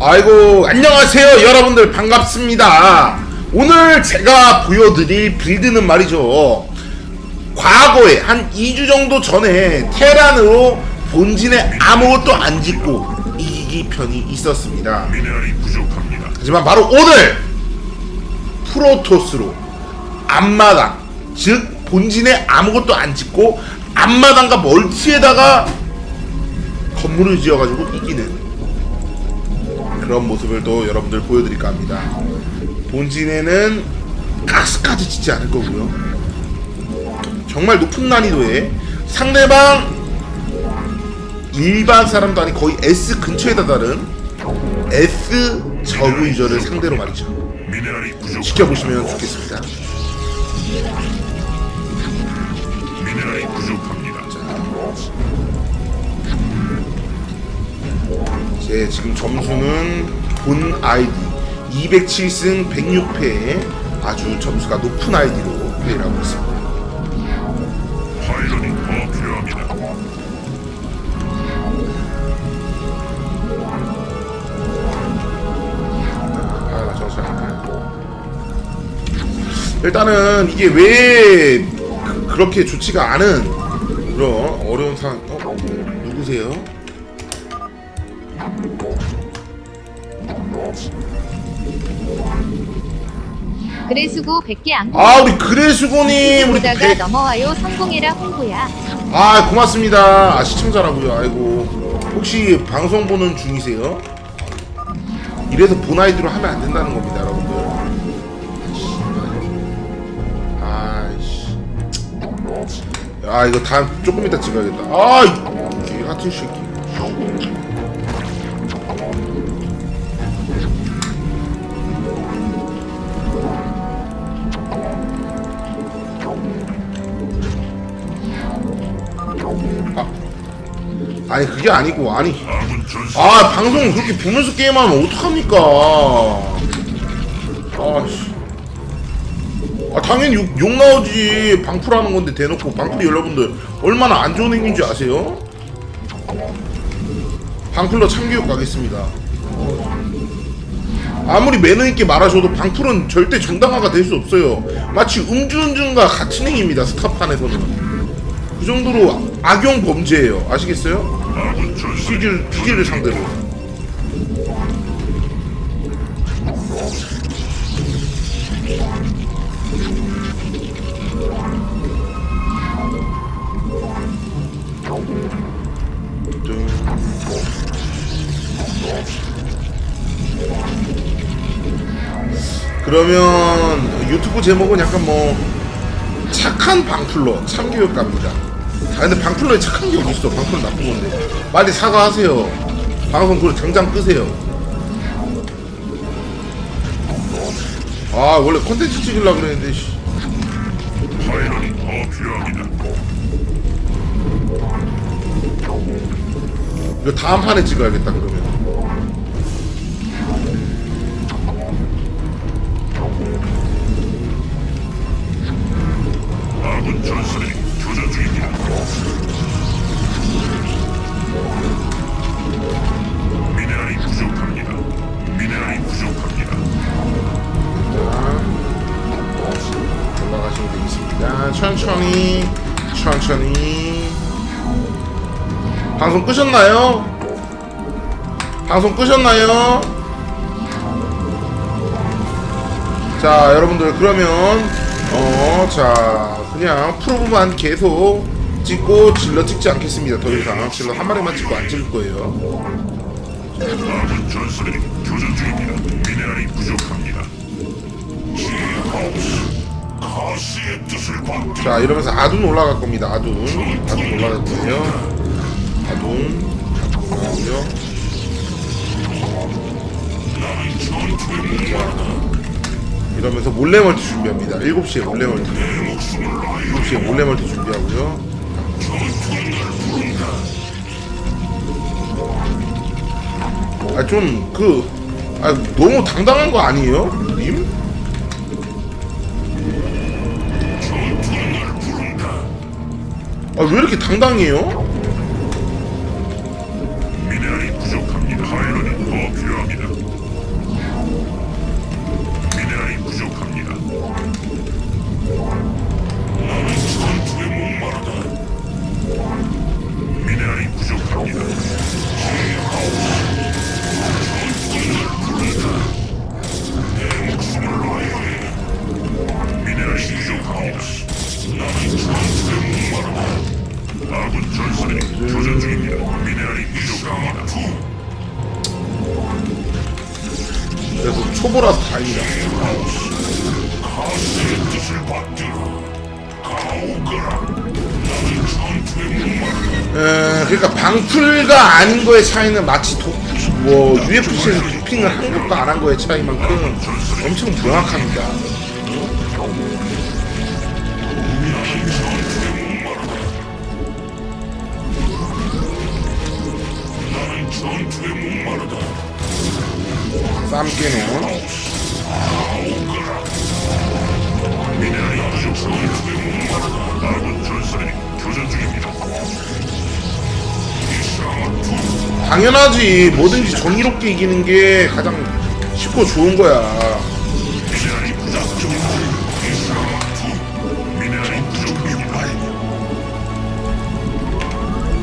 아이고 안녕하세요 여러분들. 반갑습니다. 오늘 제가 보여드릴 빌드는 말이죠. 과거에 한 2주 정도 전에 테란으로 본진에 아무것도 안 짓고 이기기 편이 있었습니다. 하지만 바로 오늘 프로토스로 앞마당 즉 본진에 아무것도 안 짓고 앞마당과 멀티에다가 건물을 지어가지고 이기는 그런 모습을 또 여러분들 보여드릴까 합니다 본진에는 가스까지 짓지 않을 거고요 정말 높은 난이도에 상대방 일반 사람도 아닌 거의 S 근처에 다 다른 S 저그 유저를 상대로 말이죠. 지켜보시면 좋겠습니다. 제 지금 점수는 본 아이디 207승 106패 아주 점수가 높은 아이디로 플레이를 하고 있습니다. 파일럿이 더 필요합니다. 아, 나 정신 안 나요. 일단은 이게 왜 그, 그렇게 좋지가 않은 그런 어려운 상황. 어? 누구세요? 그래수고 100개 안아 우리 그래수고님 우리 보다가 배- 넘어와요. 성공해라 홍보야. 아 고맙습니다. 아 시청자라고요. 아이고. 혹시 방송 보는 중이세요? 이래서 본 아이디로 하면 안 된다는 겁니다 여러분들. 아이씨. 아 이거 다 조금 이따 찍어야겠다. 아이 같은 새끼 아니 그게 아니고 아니. 아 방송 그렇게 보면서 게임하면 어떡합니까? 아씨. 아 당연히 욕, 욕 나오지. 방풀하는 건데 대놓고 방풀이 여러분들 얼마나 안 좋은 행위인지 아세요? 방풀러 참교육 가겠습니다. 아무리 매너 있게 말하셔도 방풀은 절대 정당화가 될 수 없어요. 마치 음주운전과 같은 행위입니다 스타판에서는 그 정도로 악용 범죄예요 아시겠어요? 피지를, 피지를 상대로 그러면 유튜브 제목은 약간 뭐 착한 방풀러 참교육 갑니다. 아 근데 방풀러에 착한 게 어딨어? 방풀러 나쁜 건데. 빨리 사과하세요. 방송 그걸 당장 끄세요. 아 원래 콘텐츠 찍으려고 그랬는데 씨. 이거 다음 판에 찍어야겠다 그러면. 천천히. 방송 끄셨나요? 방송 끄셨나요? 자, 여러분들 그러면 어, 자, 그냥 프로브만 계속 찍고 질러 찍지 않겠습니다. 더 이상 질러 한 마리만 찍고 안 찍을 거예요. 전술이 교전 중입니다. 미네랄이 부족합니다. 자, 이러면서 아둔 올라갈 겁니다. 아둔, 아둔 올라갈 거예요. 아둔 올라가고요. 이러면서 몰래 멀티 준비합니다. 7시에 몰래 멀티. 7시에 몰래 멀티 준비하고요. 아, 좀, 그, 아, 너무 당당한 거 아니에요? 아, 왜 이렇게 당당해요? 그래서 초보라서 다행이다. 에, 그러니까 방풀가 아닌 거의 차이는 마치 도, 뭐 UFC에서 도핑을 한 것도 안한 거의 차이만큼 엄청 명확합니다. 이상한 당연하지 뭐든지 정의롭게 이기는 게 가장 쉽고 좋은 거야.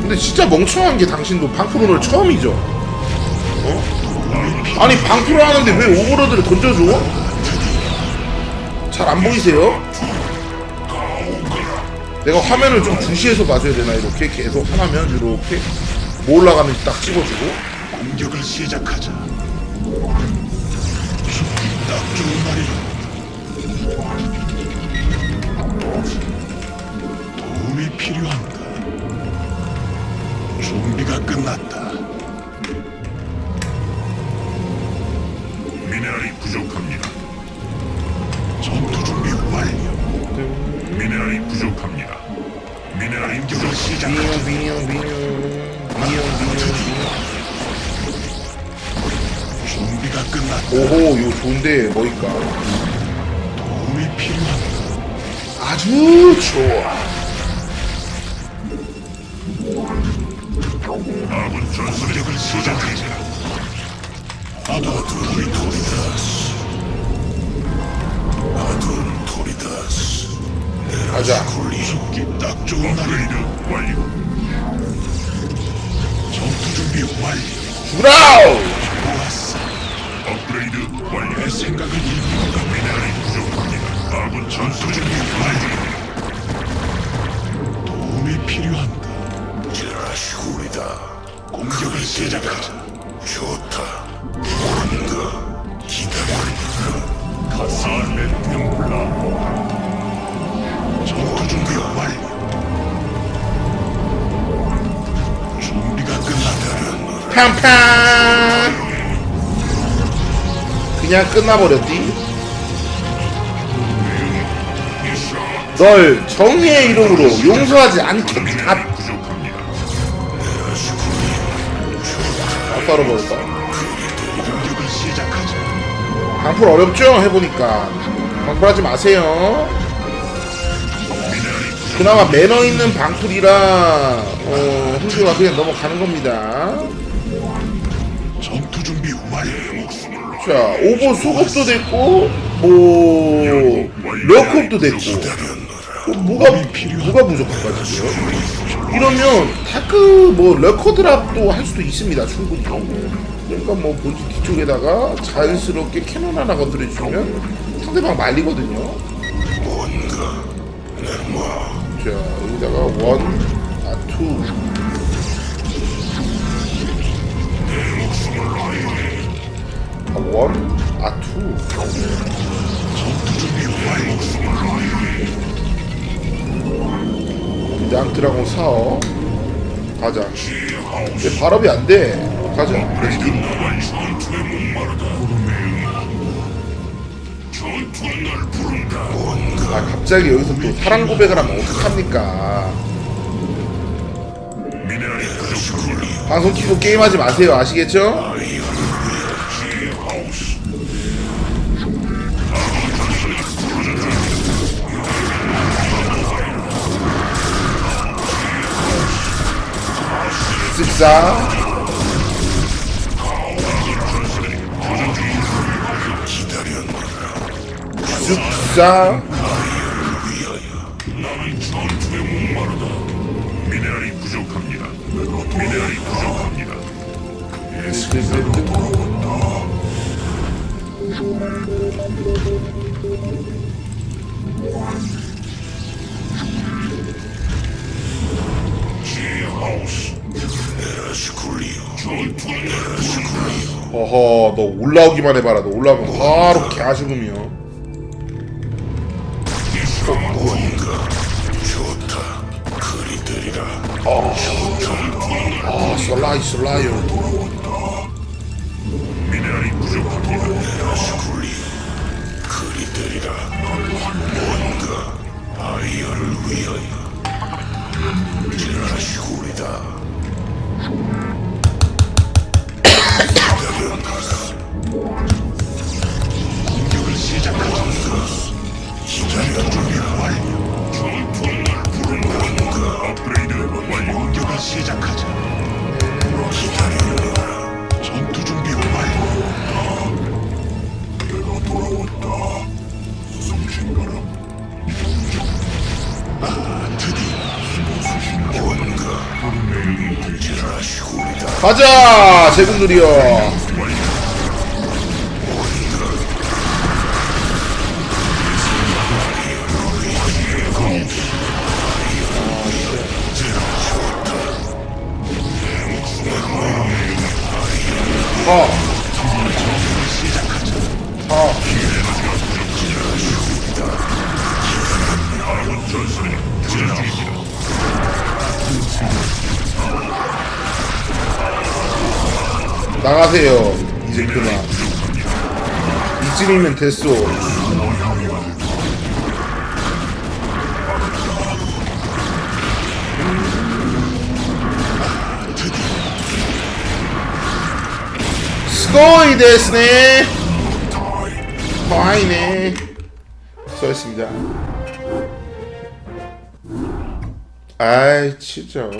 근데 진짜 멍청한 게 당신도 오늘 처음이죠? 어? 아니 방풀을 하는데 왜 오버로드를 던져줘? 잘 안 보이세요? 내가 화면을 좀 주시해서 봐줘야 되나 이렇게 계속 하나면 이렇게 뭐 올라가는지 딱 찍어주고 공격을 시작하자. 딱 좋은 말이다. 도움이 필요한가? 준비가 끝났다. 미네랄이 부족합니다. 전투 준비 완료. 미네랄이 부족합니다. 미네랄 인격을 시작하자. 비용 비용 비용 비용 비용 준비가 끝났다. 오호 이거 좋은데 뭐일까 도움이 필요한가? 아주 좋아 아군 전술력을 시작 가자 죽기 딱 좋은 날이다. 완료. 전투 준비 완료. 브라우 좋았어. 업그레이드 완료. 내 생각을 읽는다. 미네랄이 부족합니다. 아군 전투 준비 완료. 도움이 필요한가? 자시구리다. 공격을 시작하자. 좋다. 팡팡 그냥 끝나버렸디 널 정의의 이름으로 용서하지 않겠다. 다 썰어버렸다 시작하자. 방풀 어렵죠? 해보니까. 방풀하지 마세요. 그나마 매너 있는 방풀이라 어, 흥주가 그냥 넘어가는 겁니다. 전투 준비. 자 오버 수급도 됐고 뭐 러컵도 됐고. 어, 뭐가 뭐가 부족할까 지금? 이러면 다크 뭐 러커 드랍도 할 수도 있습니다 충분히 그러니까 뭐 본진 뒤쪽에다가 자연스럽게 캐논 하나 건드려주면 상대방 말리거든요 자 여기다가 원 아 투 아, 원 아투 전투 준비 완료. 그냥 드라곤 사어 가자 왜 발업이 안 돼 가자. 아 갑자기 여기서 또 사랑 고백을 하면 어떡합니까. 방송 키고 게임하지 마세요 아시겠죠? 하우 쓱싹 나는 전투에 목마르다. 미네랄이 부족합니다. 미네랄이 부족합니다. 허허 너 올라오기만 해봐라 너 올라오면 바로 개아쉬움이요 뭔가 좋다. 그리들이라. 아 솔라이 솔라이요 미네랄이 부족합니다. 에라스쿨리. 그리들이라. 뭔가 아이어를 위하여. 제라시쿨이다. 시작하자. 기다려라. 전투 준비 완료. 내가 돌아왔다. 성신가라. 아, 드디어. 제라시쿨이다. 가자 제국들이여 나가세요 이제 그만. 이쯤이면 됐어. 스코이 데스네. 파이네. 수고하셨습니다. 아이 진짜